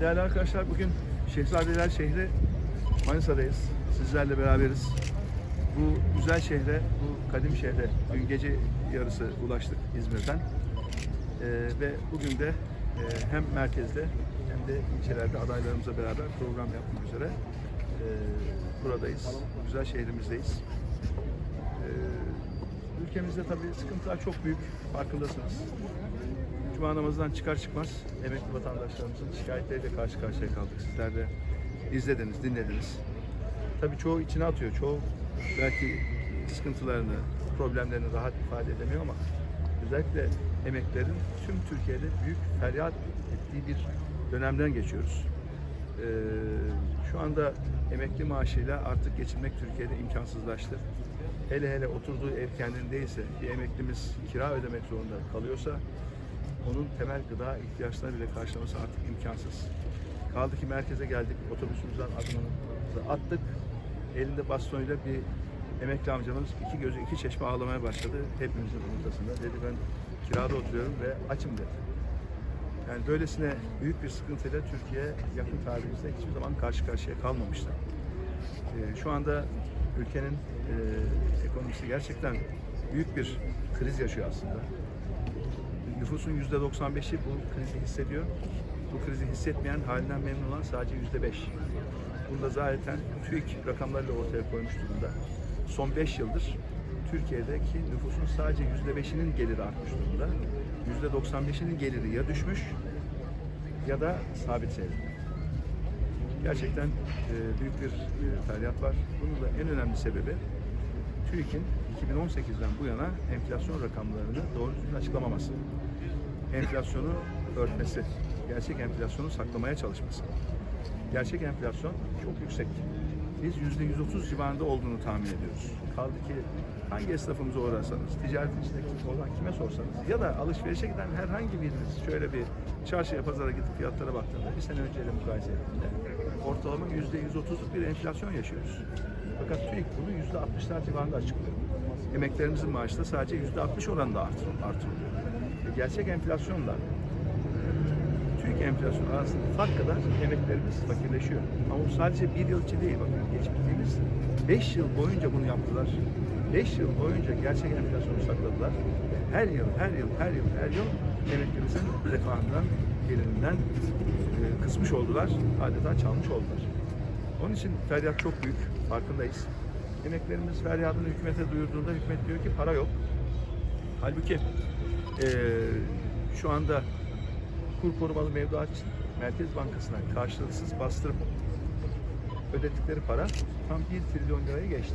Değerli arkadaşlar bugün Şehzadeler şehri Manisa'dayız. Sizlerle beraberiz. Bu güzel şehre, bu kadim şehre dün gece yarısı ulaştık İzmir'den. Ee, ve bugün de e, hem merkezde hem de ilçelerde adaylarımızla beraber program yapmak üzere e, buradayız. Bu güzel şehrimizdeyiz. Ee, ülkemizde tabii sıkıntılar çok büyük, farkındasınız. Cuma namazından çıkar çıkmaz emekli vatandaşlarımızın şikayetleriyle karşı karşıya kaldık. Sizler de izlediniz, dinlediniz. Tabii çoğu içine atıyor. Çoğu belki sıkıntılarını, problemlerini rahat ifade edemiyor ama özellikle emeklerin tüm Türkiye'de büyük feryat ettiği bir dönemden geçiyoruz. Ee, şu anda emekli maaşıyla artık geçinmek Türkiye'de imkansızlaştı. Hele hele oturduğu ev kendindeyse, bir emeklimiz kira ödemek zorunda kalıyorsa onun temel gıda ihtiyaçlarını bile karşılaması artık imkansız. Kaldı ki merkeze geldik, otobüsümüzden adımımızı attık. Elinde bastonuyla bir emekli amcamız iki gözü iki çeşme ağlamaya başladı. Hepimizin ortasında. Dedi ben kirada oturuyorum ve açım dedi. Yani böylesine büyük bir sıkıntıyla Türkiye yakın tarihimizde hiçbir zaman karşı karşıya kalmamıştı. Ee, şu anda ülkenin e, ekonomisi gerçekten büyük bir kriz yaşıyor aslında. Nüfusun yüzde 95'i bu krizi hissediyor. Bu krizi hissetmeyen halinden memnun olan sadece yüzde 5. Bunda zaten TÜİK rakamlarıyla ortaya koymuş durumda. Son 5 yıldır Türkiye'deki nüfusun sadece yüzde 5'inin geliri artmış durumda. Yüzde 95'inin geliri ya düşmüş ya da sabit seyrediyor. Gerçekten e, büyük bir e, feryat var. Bunun da en önemli sebebi TÜİK'in 2018'den bu yana enflasyon rakamlarını doğru düzgün açıklamaması. Enflasyonu örtmesi, gerçek enflasyonu saklamaya çalışması. Gerçek enflasyon çok yüksek. Biz yüzde 130 civarında olduğunu tahmin ediyoruz. Kaldı ki hangi esnafımıza uğrarsanız, ticaretin içindeki olan kime sorsanız ya da alışverişe giden herhangi biriniz şöyle bir çarşıya pazara gidip fiyatlara baktığında bir sene önceyle mukayese ettiğinde ortalama yüzde 130'luk bir enflasyon yaşıyoruz. Fakat TÜİK bunu yüzde 60'lar civarında açıklıyor. Emeklerimizin maaşı da sadece yüzde 60 oranında artır- artırılıyor. E, gerçek enflasyonla TÜİK enflasyonu arasındaki fark kadar emeklerimiz fakirleşiyor. Ama bu sadece bir yıl için değil. Bakın geçtiğimiz 5 yıl boyunca bunu yaptılar. 5 yıl boyunca gerçek enflasyonu sakladılar. Her yıl, her yıl, her yıl, her yıl emeklerimizin refahından, gelirinden e, kısmış oldular. Adeta çalmış oldular. Onun için feryat çok büyük, farkındayız. Emeklerimiz feryadını hükümete duyurduğunda hükümet diyor ki para yok. Halbuki eee, şu anda kur korumalı mevduat Merkez Bankası'na karşılıksız bastırıp ödedikleri para tam 1 trilyon liraya geçti.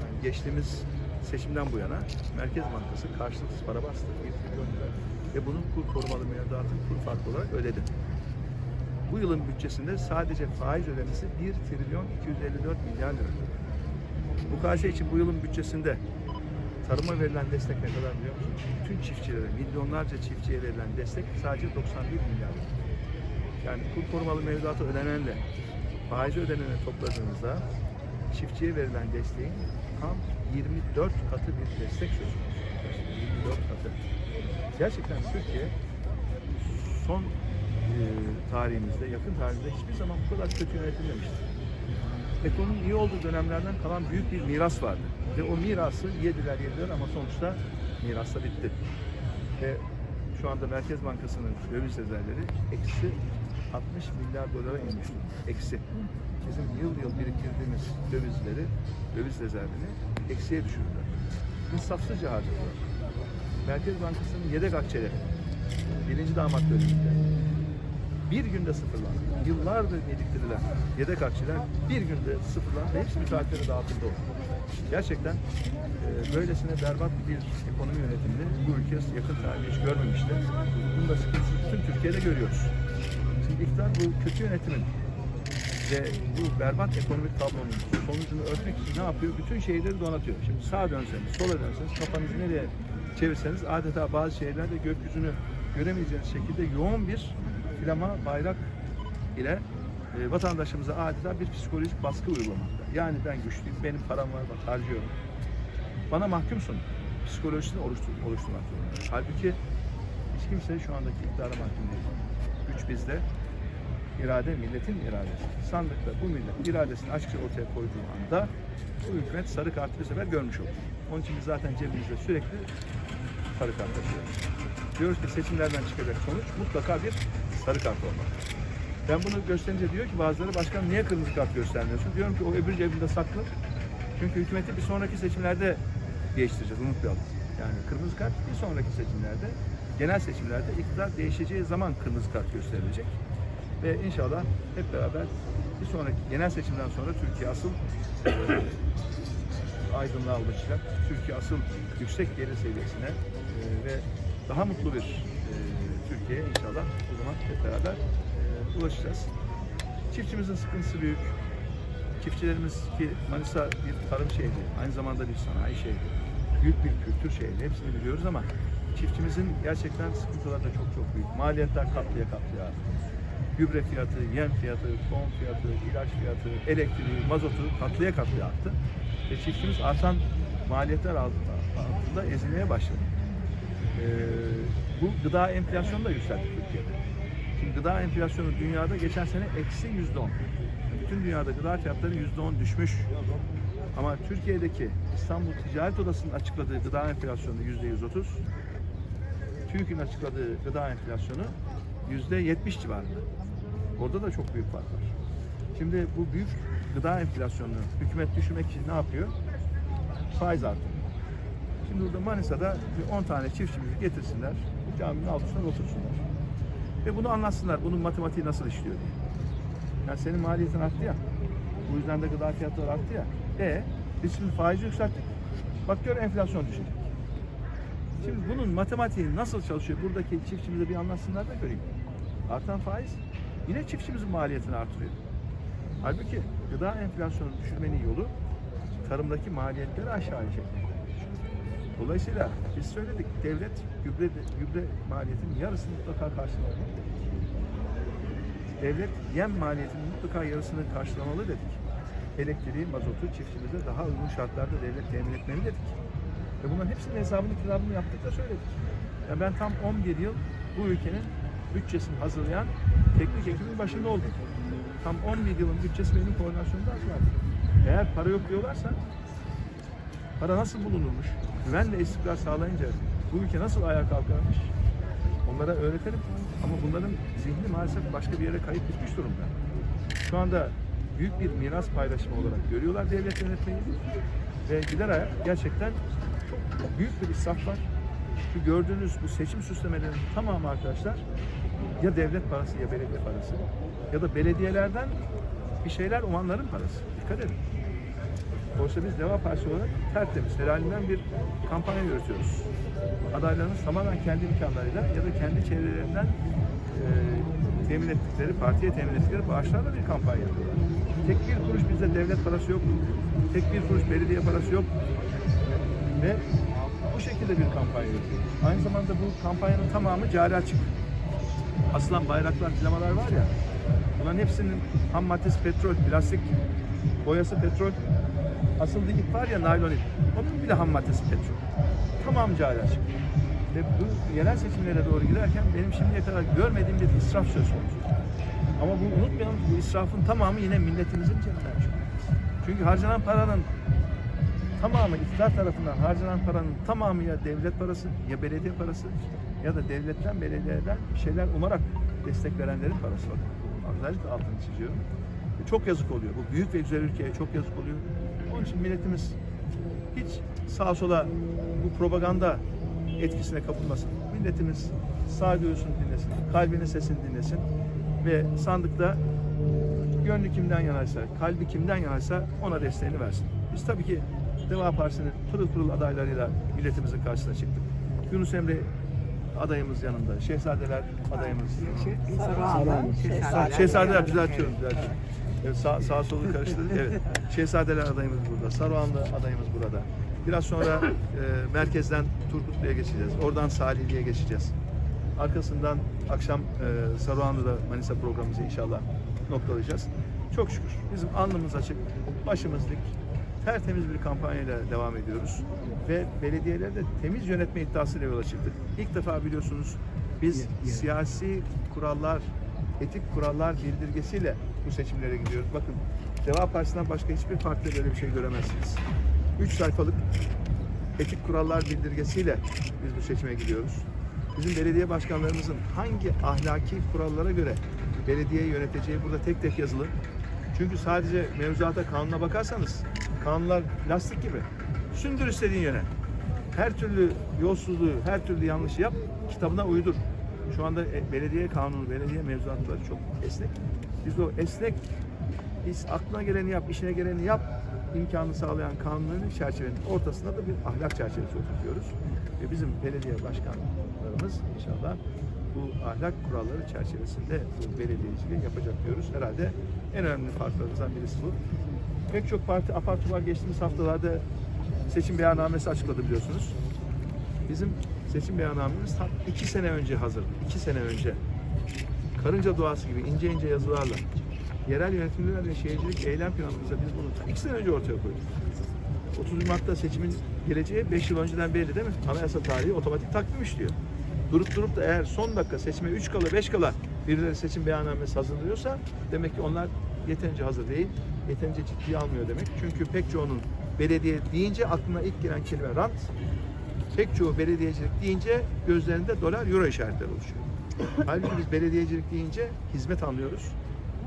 Yani geçtiğimiz seçimden bu yana Merkez Bankası karşılıksız para bastı 1 trilyon lira ve bunun kur korumalı mevduatın kur farkı olarak ödedi. Bu yılın bütçesinde sadece faiz ödemesi 1 trilyon 254 milyar lira. Mukayese için bu yılın bütçesinde tarıma verilen destek ne kadar biliyor musunuz? Bütün çiftçilere, milyonlarca çiftçiye verilen destek sadece 91 milyar lira. Yani kur korumalı mevduatı ödenenle faiz ödenene topladığınızda çiftçiye verilen desteğin tam 24 katı bir destek söz konusu. 24 katı. Gerçekten Türkiye son tarihimizde, yakın tarihimizde hiçbir zaman bu kadar kötü yönetilmemiştir ekonominin iyi olduğu dönemlerden kalan büyük bir miras vardı. Ve o mirası yediler yediler ama sonuçta miras da bitti. Ve şu anda Merkez Bankası'nın döviz rezervleri eksi 60 milyar dolara inmiş. Eksi. Bizim yıl yıl biriktirdiğimiz dövizleri, döviz rezervini eksiye düşürdüler. İnsafsızca harcadılar. Merkez Bankası'nın yedek akçeleri, birinci damat döneminde bir günde sıfırlandı. Yıllardır biriktirilen yedek akçeler bir günde sıfırlandı. Hepsi müteahhitlere dağıtıldı. Gerçekten e, böylesine berbat bir ekonomi yönetimini bu ülke yakın tarihte hiç görmemişti. Bunun da sıkıntısını tüm Türkiye'de görüyoruz. Şimdi iktidar bu kötü yönetimin ve bu berbat ekonomik tablonun sonucunu örtmek için ne yapıyor? Bütün şehirleri donatıyor. Şimdi sağa dönseniz, sola dönseniz, kafanızı nereye çevirseniz adeta bazı şehirlerde gökyüzünü göremeyeceğiniz şekilde yoğun bir flama, bayrak ile e, vatandaşımıza adeta bir psikolojik baskı uygulamakta. Yani ben güçlüyüm, benim param var, bak harcıyorum. Bana mahkumsun. Psikolojisini oluştur, oluşturmak zorunda. Halbuki hiç kimse şu andaki iktidara mahkum değil. Güç bizde. irade milletin iradesi. Sandıkta bu millet iradesini açıkça ortaya koyduğu anda bu hükümet sarı kartı bir sefer görmüş olur. Onun için biz zaten cebimizde sürekli sarı kart taşıyoruz. Diyoruz ki seçimlerden çıkacak sonuç mutlaka bir sarı kart olmalı. Ben bunu gösterince diyor ki bazıları başkan niye kırmızı kart göstermiyorsun? Diyorum ki o öbür cebimde saklı. Çünkü hükümeti bir sonraki seçimlerde değiştireceğiz unutmayalım. Yani kırmızı kart bir sonraki seçimlerde genel seçimlerde iktidar değişeceği zaman kırmızı kart gösterilecek. Ve inşallah hep beraber bir sonraki genel seçimden sonra Türkiye asıl aydınlığa ulaşacak. Türkiye asıl yüksek gelir seviyesine e, ve daha mutlu bir e, Türkiye'ye inşallah o zaman hep beraber e, ulaşacağız. Çiftçimizin sıkıntısı büyük. Çiftçilerimiz ki Manisa bir tarım şehri, aynı zamanda bir sanayi şehri, büyük bir kültür şehri. Hepsini biliyoruz ama çiftçimizin gerçekten sıkıntıları da çok çok büyük. Maliyetler katlıya katlıya arttı. Gübre fiyatı, yem fiyatı, tohum fiyatı, ilaç fiyatı, elektriği, mazotu katlıya katlıya arttı. Ve çiftçimiz artan maliyetler altında ezilmeye başladı. Ee, bu gıda enflasyonu da yükseldi Türkiye'de. Şimdi gıda enflasyonu dünyada geçen sene eksi yüzde on. Bütün dünyada gıda fiyatları yüzde on düşmüş. Ama Türkiye'deki İstanbul Ticaret Odası'nın açıkladığı gıda enflasyonu yüzde yüz otuz. TÜİK'in açıkladığı gıda enflasyonu yüzde yetmiş civarında. Orada da çok büyük fark var. Şimdi bu büyük gıda enflasyonunu hükümet düşürmek için ne yapıyor? Faiz artırıyor. Şimdi burada Manisa'da bir 10 tane çiftçimizi getirsinler, caminin altına otursunlar. Ve bunu anlatsınlar, bunun matematiği nasıl işliyor diye. Yani senin maliyetin arttı ya, bu yüzden de gıda fiyatları arttı ya. E biz şimdi faizi yükselttik. Bak gör enflasyon düşecek. Şimdi bunun matematiği nasıl çalışıyor? Buradaki çiftçimize bir anlatsınlar da göreyim. Artan faiz yine çiftçimizin maliyetini artırıyor. Halbuki gıda enflasyonu düşürmenin yolu tarımdaki maliyetleri aşağıya çekmek. Dolayısıyla biz söyledik devlet gübre gübre maliyetinin yarısını mutlaka karşılamalı. Devlet yem maliyetinin mutlaka yarısını karşılamalı dedik. Elektriği, mazotu çiftçimize daha uygun şartlarda devlet temin etmeli dedik. Ve bunların hepsinin hesabını kitabını yaptık da söyledik. Yani ben tam 11 yıl bu ülkenin bütçesini hazırlayan teknik ekibin başında oldum. Tam 11 yılın bütçesi benim koordinasyonumda hazırlandı. Eğer para yok diyorlarsa para nasıl bulunurmuş? Güvenle istikrar sağlayınca bu ülke nasıl ayağa kalkarmış? Onlara öğretelim. Ama bunların zihni maalesef başka bir yere kayıp gitmiş durumda. Şu anda büyük bir miras paylaşımı olarak görüyorlar devlet yönetmeyi. Ve gider ayak gerçekten çok büyük bir israf var. Şu gördüğünüz bu seçim süslemelerinin tamamı arkadaşlar ya devlet parası ya belediye parası ya da belediyelerden bir şeyler umanların parası. Dikkat edin. Oysa biz Deva Partisi olarak tertemiz, helalinden bir kampanya yürütüyoruz. Adaylarımız tamamen kendi imkanlarıyla ya da kendi çevrelerinden e, temin ettikleri, partiye temin ettikleri bağışlarla bir kampanya yapıyorlar. Tek bir kuruş bizde devlet parası yok. Tek bir kuruş belediye parası yok. Ve bu şekilde bir kampanya yürütüyoruz. Aynı zamanda bu kampanyanın tamamı cari açık. Asılan bayraklar, plamalar var ya, bunların hepsinin ham maddesi petrol, plastik, boyası petrol, asıldığı ip var ya naylon ip, onun bile ham maddesi petrol. Tamam açık. Ve bu yerel seçimlere doğru giderken benim şimdiye kadar görmediğim bir israf söz konusu. Ama bu unutmayalım bu israfın tamamı yine milletimizin cebinden çıkıyor. Çünkü harcanan paranın tamamı iktidar tarafından harcanan paranın tamamı ya devlet parası ya belediye parası ya da devletten belediyeden bir şeyler umarak destek verenlerin parası var. Özellikle altını çiziyorum. Çok yazık oluyor. Bu büyük ve güzel ülkeye çok yazık oluyor. Onun için milletimiz hiç sağa sola bu propaganda etkisine kapılmasın. Milletimiz sağduyusunu dinlesin, kalbinin sesini dinlesin ve sandıkta gönlü kimden yanaysa, kalbi kimden yanaysa ona desteğini versin. Biz tabii ki Deva Partisi'nin pırıl pırıl adaylarıyla milletimizin karşısına çıktık. Yunus Emre adayımız yanında, Şehzadeler adayımız. Şehzadeler, Şehzadeler düzeltiyorum, düzeltiyorum. Evet, sağ, sağ solu karıştırdık. Evet. Şehzadeler adayımız burada. Saruhanlı adayımız burada. Biraz sonra e, merkezden Turgutlu'ya geçeceğiz. Oradan Salihli'ye geçeceğiz. Arkasından akşam e, Saruhanlı'da Manisa programımızı inşallah noktalayacağız. Çok şükür. Bizim alnımız açık, başımız dik. Tertemiz bir kampanyayla devam ediyoruz. Ve belediyeleri de temiz yönetme iddiasıyla yola çıktık. İlk defa biliyorsunuz biz siyasi kurallar etik kurallar bildirgesiyle bu seçimlere gidiyoruz. Bakın Deva Partisi'nden başka hiçbir partide böyle bir şey göremezsiniz. 3 sayfalık etik kurallar bildirgesiyle biz bu seçime gidiyoruz. Bizim belediye başkanlarımızın hangi ahlaki kurallara göre belediye yöneteceği burada tek tek yazılı. Çünkü sadece mevzuata kanuna bakarsanız kanunlar lastik gibi. Sündür istediğin yöne. Her türlü yolsuzluğu, her türlü yanlışı yap, kitabına uydur. Şu anda e, belediye kanunu, belediye mevzuatları çok esnek. Biz o esnek, biz aklına geleni yap, işine geleni yap imkanı sağlayan kanunların çerçevenin ortasında da bir ahlak çerçevesi oturtuyoruz. Ve bizim belediye başkanlarımız inşallah bu ahlak kuralları çerçevesinde bu belediyeciliği yapacak diyoruz. Herhalde en önemli farklarımızdan birisi bu. Pek çok parti apar topar geçtiğimiz haftalarda seçim beyannamesi açıkladı biliyorsunuz. Bizim seçim beyannamemiz tam iki sene önce hazırdı. İki sene önce. Karınca duası gibi ince ince yazılarla yerel yönetimler ve şehircilik eylem planımızda biz bunu iki sene önce ortaya koyduk. 30 Mart'ta seçimin geleceği 5 yıl önceden belli değil mi? Anayasa tarihi otomatik takvim işliyor. Durup durup da eğer son dakika seçime 3 kala 5 kala birileri seçim beyannamesi hazırlıyorsa demek ki onlar yeterince hazır değil, yeterince ciddiye almıyor demek. Çünkü pek çoğunun belediye deyince aklına ilk gelen kelime rant, pek çoğu belediyecilik deyince gözlerinde dolar euro işaretleri oluşuyor. Halbuki biz belediyecilik deyince hizmet anlıyoruz.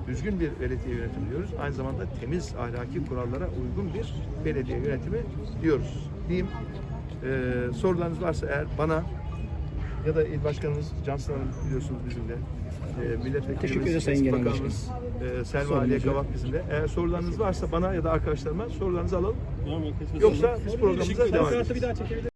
Düzgün bir belediye yönetimi diyoruz. Aynı zamanda temiz ahlaki kurallara uygun bir belediye yönetimi diyoruz. Diyeyim. Ee, sorularınız varsa eğer bana ya da il başkanımız Cansın Hanım biliyorsunuz bizimle. E, milletvekilimiz, Teşekkür ederiz Sayın Genel bakanımız e, Selma Aliye. Kavak bizimle. Eğer sorularınız varsa bana ya da arkadaşlarıma sorularınızı alalım. Yoksa biz programımıza devam edeceğiz.